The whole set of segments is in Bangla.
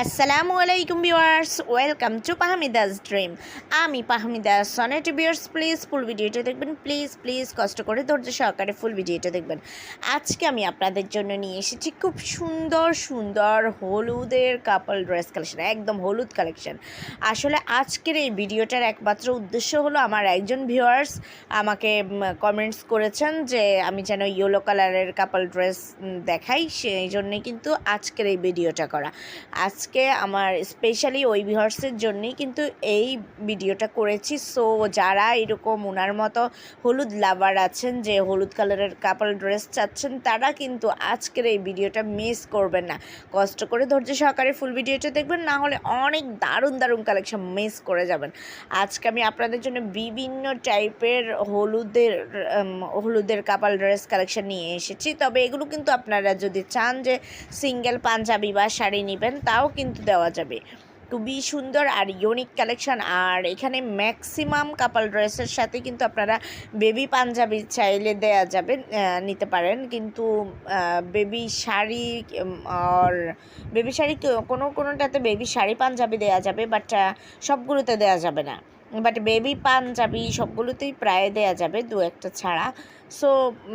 আসসালামু আলাইকুম ভিউয়ার্স, ওয়েলকাম টু পাহমিদাস ড্রিম। আমি Pahmida Sonet viewers please full ভিডিওটা দেখবেন প্লিজ প্লিজ কষ্ট করে ধৈর্য সহকারে ফুল ভিডিওটা দেখবেন। আজকে আমি আপনাদের জন্য নিয়ে এসেছি খুব সুন্দর সুন্দর হলুদের কাপল ড্রেস কালেকশন একদম হলুদ কালেকশন আসলে আজকের এই ভিডিওটার একমাত্র উদ্দেশ্য হলো আমার একজন ভিউয়ার্স আমাকে কমেন্টস করেছেন যে আমি যেন ইয়েলো কালারের কাপল ড্রেস দেখাই, সেই জন্যে কিন্তু আজকের এই ভিডিওটা করা। আজকে আমার স্পেশালি ওই ভিউয়ার্সের জন্যই কিন্তু এই ভিডিওটা করেছি। সো যারা এরকম ওনার মতো হলুদ লাভার আছেন, যে হলুদ কালারের কাপল ড্রেস চাচ্ছেন, তারা কিন্তু আজকের এই ভিডিওটা মিস করবেন না। কষ্ট করে ধৈর্য সহকারে ফুল ভিডিওটা দেখবেন, না হলে অনেক দারুণ দারুণ কালেকশন মিস করে যাবেন। আজকে আমি আপনাদের জন্য বিভিন্ন টাইপের হলুদের হলুদের কাপাল ড্রেস কালেকশন নিয়ে এসেছি। তবে এগুলো কিন্তু আপনারা যদি চান যে সিঙ্গেল পাঞ্জাবি বা শাড়ি নেবেন, তাও কিন্তু দেওয়া যাবে। খুবই সুন্দর আর ইউনিক কালেকশন আর এখানে ম্যাক্সিমাম কাপাল ড্রেসের সাথে কিন্তু আপনারা বেবি পাঞ্জাবি চাইলে দেয়া যাবে নিতে পারেন। কিন্তু বেবি শাড়ি আর বেবি শাড়ি কোনো কোনোটাতে বেবি শাড়ি পাঞ্জাবি দেয়া যাবে বাট সবগুলোতে দেয়া যাবে না। বাট বেবি পাঞ্জাবি সবগুলোতেই প্রায় দেয়া যাবে, দু একটা ছাড়া। সো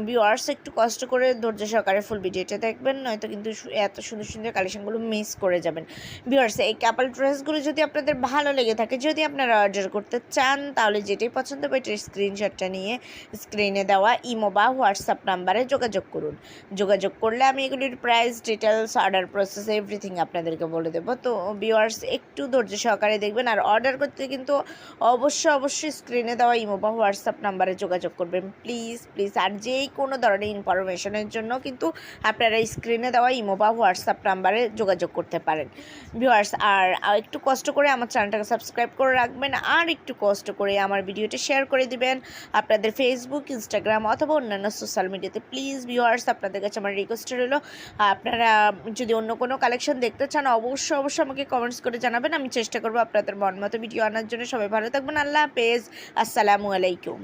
ভিউয়ার্স একটু কষ্ট করে ধৈর্য সহকারে ফুল ভিডিওটা দেখবেন, নয়তো কিন্তু এত সুন্দর সুন্দর কালেকশনগুলো মিস করে যাবেন। ভিউয়ার্স এই কাপাল ড্রেসগুলো যদি আপনাদের ভালো লেগে থাকে, যদি আপনারা অর্ডার করতে চান, তাহলে যেটাই পছন্দ হবে, এটার স্ক্রিনশটটা নিয়ে স্ক্রিনে দেওয়া ইমো বা হোয়াটসঅ্যাপ নাম্বারে যোগাযোগ করুন। যোগাযোগ করলে আমি এগুলির price details order process everything আপনাদেরকে বলে দেবো। তো ভিউয়ার্স একটু ধৈর্য সহকারে দেখবেন, আর অর্ডার করতে কিন্তু অবশ্যই অবশ্যই স্ক্রিনে দেওয়া ইমো বা হোয়াটসঅ্যাপ নাম্বারে যোগাযোগ করবেন। প্লিজ প্লিজ আর যেই কোনো ধরনের ইনফরমেশনের জন্য কিন্তু আপনারা স্ক্রিনে দেওয়া ইমো বা হোয়াটসঅ্যাপ নাম্বারে যোগাযোগ করতে পারেন। ভিউয়ার্স আর আর একটু কষ্ট করে আমার চ্যানেলটাকে সাবস্ক্রাইব করে রাখবেন, আর একটু কষ্ট করে আমার ভিডিওটা শেয়ার করে দিবেন। আপনাদের ফেসবুক ইনস্টাগ্রাম অথবা অন্যান্য সোশ্যাল মিডিয়াতে প্লিজ ভিউয়ার্স আপনাদের কাছে আমার রিকোয়েস্ট রইল। আপনারা যদি অন্য কোনো কালেকশন দেখতে চান, অবশ্যই অবশ্যই আমাকে কমেন্টস করে জানাবেন। আমি চেষ্টা করব আপনাদের মন মতো ভিডিও আনার জন্য। সবাই ভালো থাকবেন। আল্লাহ হাফেজ। আসসালামু আলাইকুম।